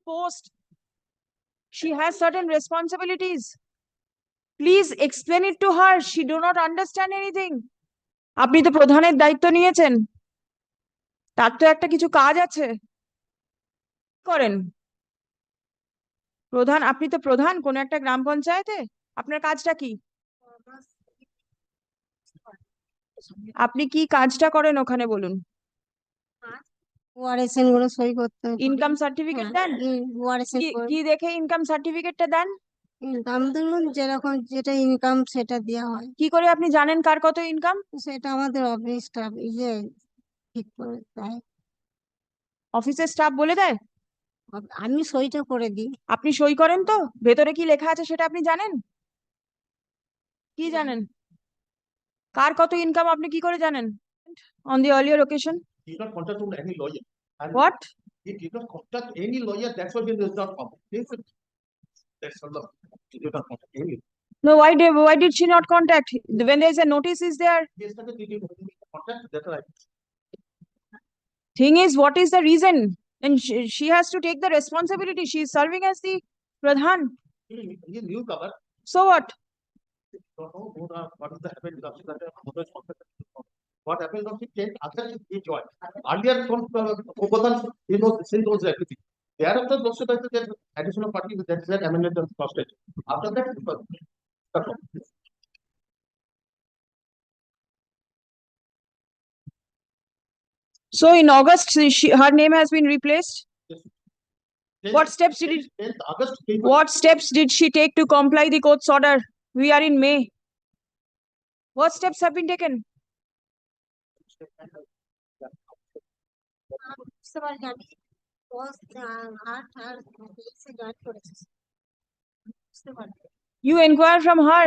post. She has certain responsibilities. Please explain it to her. She do not understand anything. আপনি তো প্রধানের দায়িত্ব নিয়েছেন তার তো একটা কিছু কাজ আছে করেন প্রধান, আপনি তো প্রধান কোন একটা গ্রাম পঞ্চায়েতে আপনার কাজটা কি আপনি কি কাজটা করেন ওখানে বলুন ওআরএসএনগুলো সই করতে হবে। ইনকাম সার্টিফিকেট দেন? ওআরএসএন কি দেখে ইনকাম সার্টিফিকেটটা দেন? ইনকাম ধরুন যেরকম যেটা ইনকাম সেটা দেওয়া হয়। কি করে আপনি জানেন কার কত ইনকাম সেটা আমাদের অফিস স্টাফ ইয়ে ঠিক করে দেয়। অফিসের স্টাফ বলে দেয়? আমি সইটা করে দিই। আপনি সই করেন তো ভেতরে কি লেখা আছে সেটা আপনি জানেন? কি জানেন? কার কত ইনকাম আপনি কি করে জানেন? On the earlier occasion? He did not contact with any lawyer. And what? He did not contact any lawyer, that's why he does not come. That's all. He did not contact any. no why did why did she not contact? When there is a notice is there? Yesterday, he did contact, that's right. thing is what is the reason? And she, she has to take the responsibility. She is serving as the pradhan. He, he knew cover, so what? Don't know what, are- what is the happened, because he got a mother's contact. What happened, was he changed, after he- joined. Earlier, from, uh, Upadhan, he knows, he everything. Thereafter, those that there additional party that is that amended and costed. After that, it so in august she her name has been replaced Tenth- what steps did it August, What steps did she take to comply the court's order? We are in May. What steps have been taken? বুঝতে পারিনি আমি দশ আহ, আট আর তেইশে join করেছি বুঝতে পারিনি You inquire from her.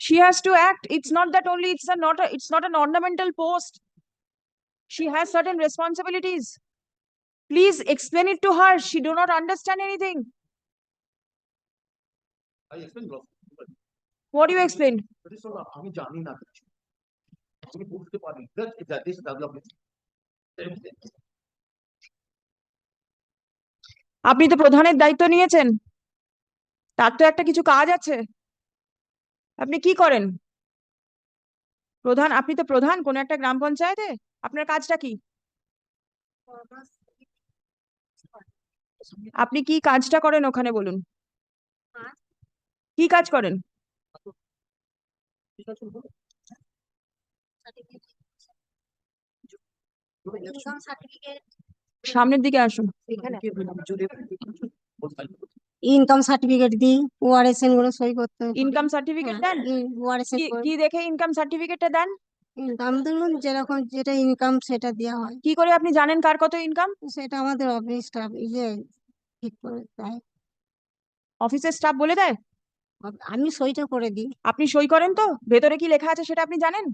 She has to act. It's not that only it's a not a it's not an ornamental post. She has certain responsibilities. Please explain it to her. She do not understand anything. I explained last. What do you explain? That is all, আমি জানি না কিছু। That is development. আপনি তো প্রধানের দায়িত্ব নিয়েছেন। তার তো একটা কিছু কাজ আছে। আপনি কি করেন? প্রধান আপনি তো প্রধান কোন একটা গ্রাম পঞ্চায়েতে? আপনার কাজটা কি? আপনি কি কাজটা করেন ওখানে বলুন? কি কাজ করেন ঠিক আছে, বলো। ইনকাম সার্টিফিকেট সামনের দিকে আসুন। ইনকাম সার্টিফিকেট দিই ওআরএসএনগুলো সই করতে ইনকাম সার্টিফিকেট দেন? ওআরএসএন কি কি দেখে ইনকাম সার্টিফিকেটটা দেন? ইনকাম ধরুন যেরকম যেটা ইনকাম সেটা দেওয়া হয়। কি করে আপনি জানেন কার কত ইনকাম সেটা আমাদের অফিস স্টাফ ইয়ে ঠিক করে দেয়। অফিসের স্টাফ বলে দেয়? আমি সইটা করে দিই। আপনি সই করেন তো? ভেতরে কি লেখা আছে সেটা আপনি জানেন?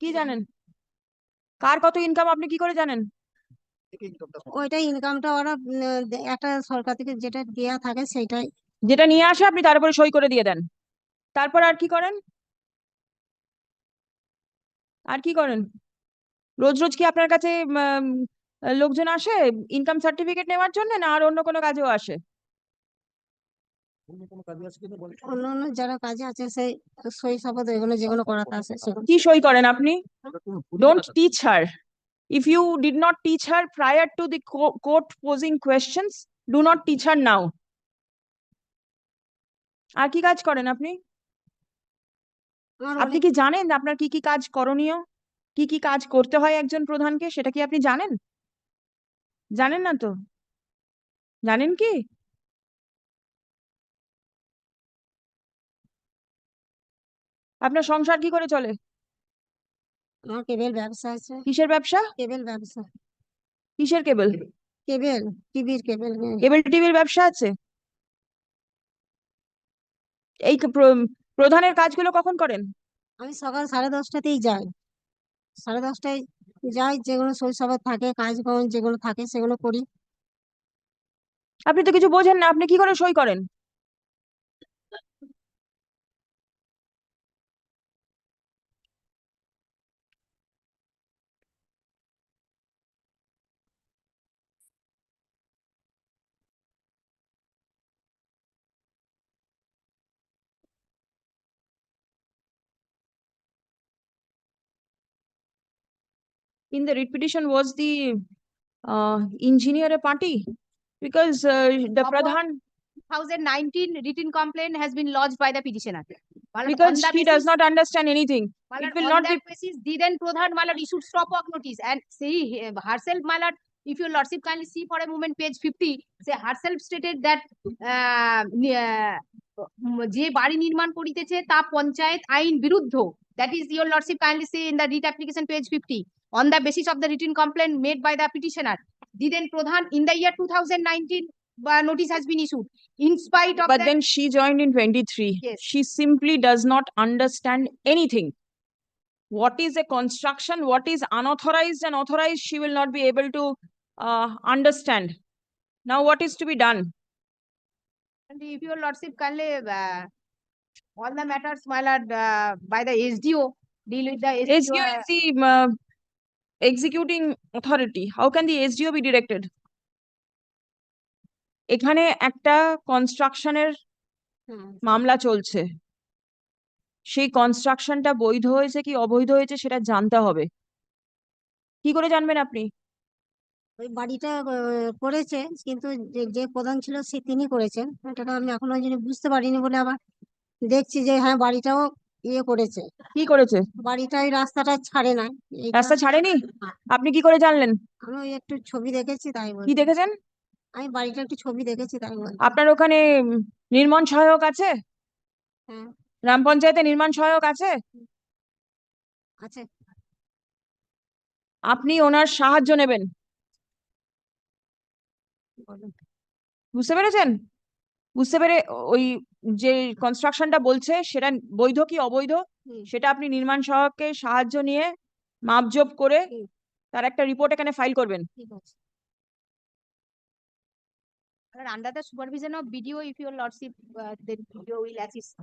কি জানেন? কার কত ইনকাম আপনি কি করে জানেন? ওইটা ইনকামটা ওরা একটা সরকার থেকে যেটা দেয়া থাকে সেটাই যেটা নিয়ে আসে আপনি তার উপরে সই করে দিয়ে দেন। তারপর আর কি করেন? আর কি করেন? রোজ রোজ কি আপনার কাছে লোকজন আসে ইনকাম সার্টিফিকেট নেওয়ার জন্য না আর অন্য কোনো কাজেও আসে? অন্য কোনো কাজে আছে কিনা বলো। অন্য অন্য যারা কাজে আছে সেই সই শপথ এগুলো যেগুলো করাতে আছে কি সই করেন আপনি ওটা কোনো ভুল don't কথা না। teach her. If you did not teach her prior to the co- court posing questions, do not teach her now. আর কি কাজ করেন আপনি আপনি কি জানেন আপনার কি কি কাজ করণীয় কি কি কাজ করতে হয় একজন প্রধানকে সেটা কি আপনি জানেন জানেন না তো জানেন কি আপনার সংসার কি করে চলে? আমার কেবেল ব্যবসা আছে। কিসের ব্যবসা? কেবেল ব্যবসা। কিসের কেবল? কেবেল টিভির কেবেল কেবল টিভির ব্যবসা আছে? এই প্রধানের কাজগুলো কখন করেন? আমি সকাল সাড়ে দশটাতেই যাই। সাড়ে দশটায় যাই যেগুলো সই শপথ থাকে কাজকর্ম যেগুলো থাকে সেগুলো করি। আপনি তো কিছু বোঝেন না আপনি কি করে সই করেন? in the writ petition was the uh, engineer a party? Because uh, the Upon- Pradhan, thousand nineteen written complaint has been lodged by the petitioner. My lord, on because the he does basis- not understand anything. my it lord, will on not be- that basis, the then Pradhan, my lord, issued stop work notice and she eh, herself, my lord, if your lordship kindly see for a moment page fifty, say herself stated that uh, নি- আহ, উম, যে বাড়ি নির্মাণ করিতেছে তা পঞ্চায়েত আইন বিরুদ্ধ that is your lordship kindly see in the writ application page fifty on the basis of the written complaint made by the petitioner the then Pradhan in the year two thousand nineteen uh, notice has been issued in spite of But that then she joined in twenty-three. Yes. She simply does not understand anything. What is a construction, what is unauthorized and authorized, she will not be able to uh, understand. Now what is to be done? And if your lordship kindly, uh, all the matters, my lord, uh, by the SDO, deal with the SDO. SDO uh, is the uh, executing authority. How can the SDO be directed? এখানে একটা কনস্ট্রাকশনের মামলা চলছে সেই কনস্ট্রাকশনটা বৈধ হয়েছে কি অবৈধ হয়েছে সেটা জানতে হবে কি করে জানবেন আপনি ওই বাড়িটা করেছে কিন্তু যে যে প্রধান ছিল সে তিনি করেছেন এটা আমি এখনও বুঝতে পারিনি বলে আবার দেখছি যে হ্যাঁ বাড়িটাও ইয়ে করেছে। কি করেছে? বাড়িটা ওই রাস্তাটা ছাড়ে না। এইটা রাস্তা ছাড়েনি? আপনি কি করে জানলেন? আমি ওই একটু ছবি দেখেছি তাই কি বলছি। দেখেছেন? আমি বাড়িটা একটু ছবি দেখেছি তাই বলছি। আপনার ওখানে উম, নির্মাণ সহায়ক আছে? হ্যাঁ। গ্রাম পঞ্চায়েতে নির্মাণ সহায়ক আছে? আছে। আপনি ওনার সাহায্য নেবেন। বলুন। বুঝতে পেরেছেন? বুঝতে পেরে ওই যে কনস্ট্রাকশনটা বলছে সেটা বৈধ কি অবৈধ? সেটা আপনি নির্মাণ সহকে সাহায্য নিয়ে মাপজোপ করে তার একটা রিপোর্ট এখানে ফাইল করবেন। Supervision Under the supervision of BDO, if your lordship, uh, then BDO will assist.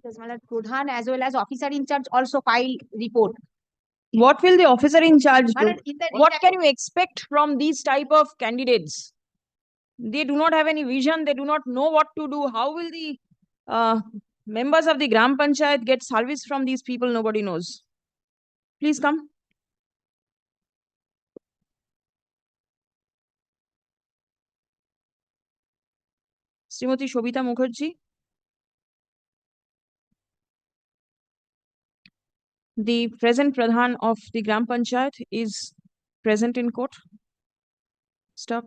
Because my lord, Pradhan as well as officer in charge also file report. What will the officer in charge My do? lord, in the What writ can you expect from these type of candidates? They do not have any vision, they do not know what to do. How will the uh, members of the Gram Panchayat get service from these people? Nobody knows. Please come. Shrimati Sabita Mukherjee The present Pradhan of the Gram Panchayat is present in court. Stop.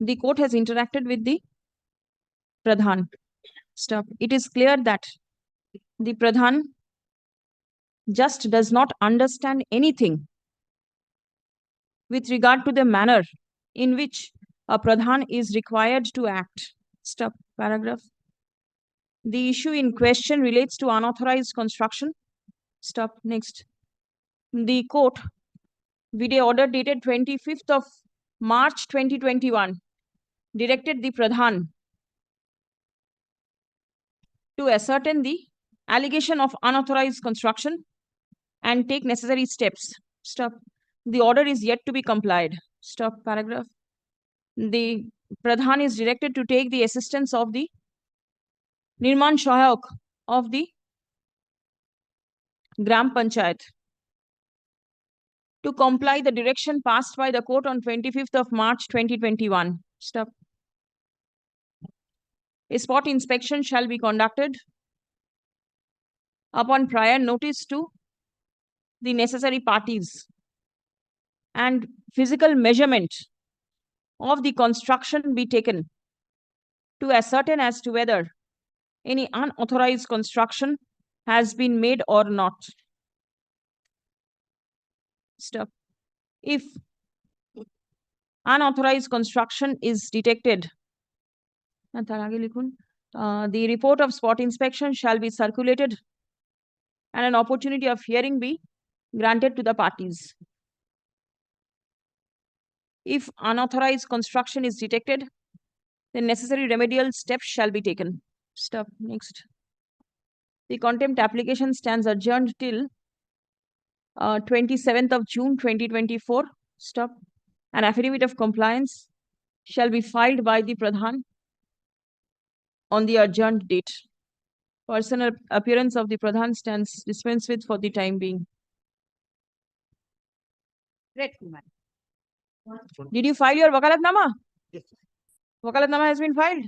The court has interacted with the Pradhan. Stop. It is clear that the Pradhan just does not understand anything with regard to the manner in which a Pradhan is required to act. Stop. Paragraph. The issue in question relates to unauthorized construction. Stop. Next. The court, video order dated twenty-fifth of March twenty twenty-one, directed the Pradhan to ascertain the allegation of unauthorized construction and take necessary steps. Stop. The order is yet to be complied. Stop. Paragraph. The Pradhan is directed to take the assistance of the Nirman Shahayok of the Gram Panchayat to comply the direction passed by the court on twenty-fifth of March twenty twenty-one. Stop. A spot inspection shall be conducted upon prior notice to the necessary parties and physical measurement of the construction be taken to ascertain as to whether any unauthorized construction has been made or not. Stop. If unauthorized construction is detected, uh, the report of spot inspection shall be circulated and an opportunity of hearing be granted to the parties. If unauthorized construction is detected, the necessary remedial steps shall be taken. Stop, next. The contempt application stands adjourned till uh, twenty-seventh of June, twenty twenty-four. Stop. An affidavit of compliance shall be filed by the Pradhan on the adjourned date. Personal appearance of the Pradhan stands dispensed with for the time being. Grateful, madam. Did you file your wakalatnama? Yes. Wakalatnama has been filed?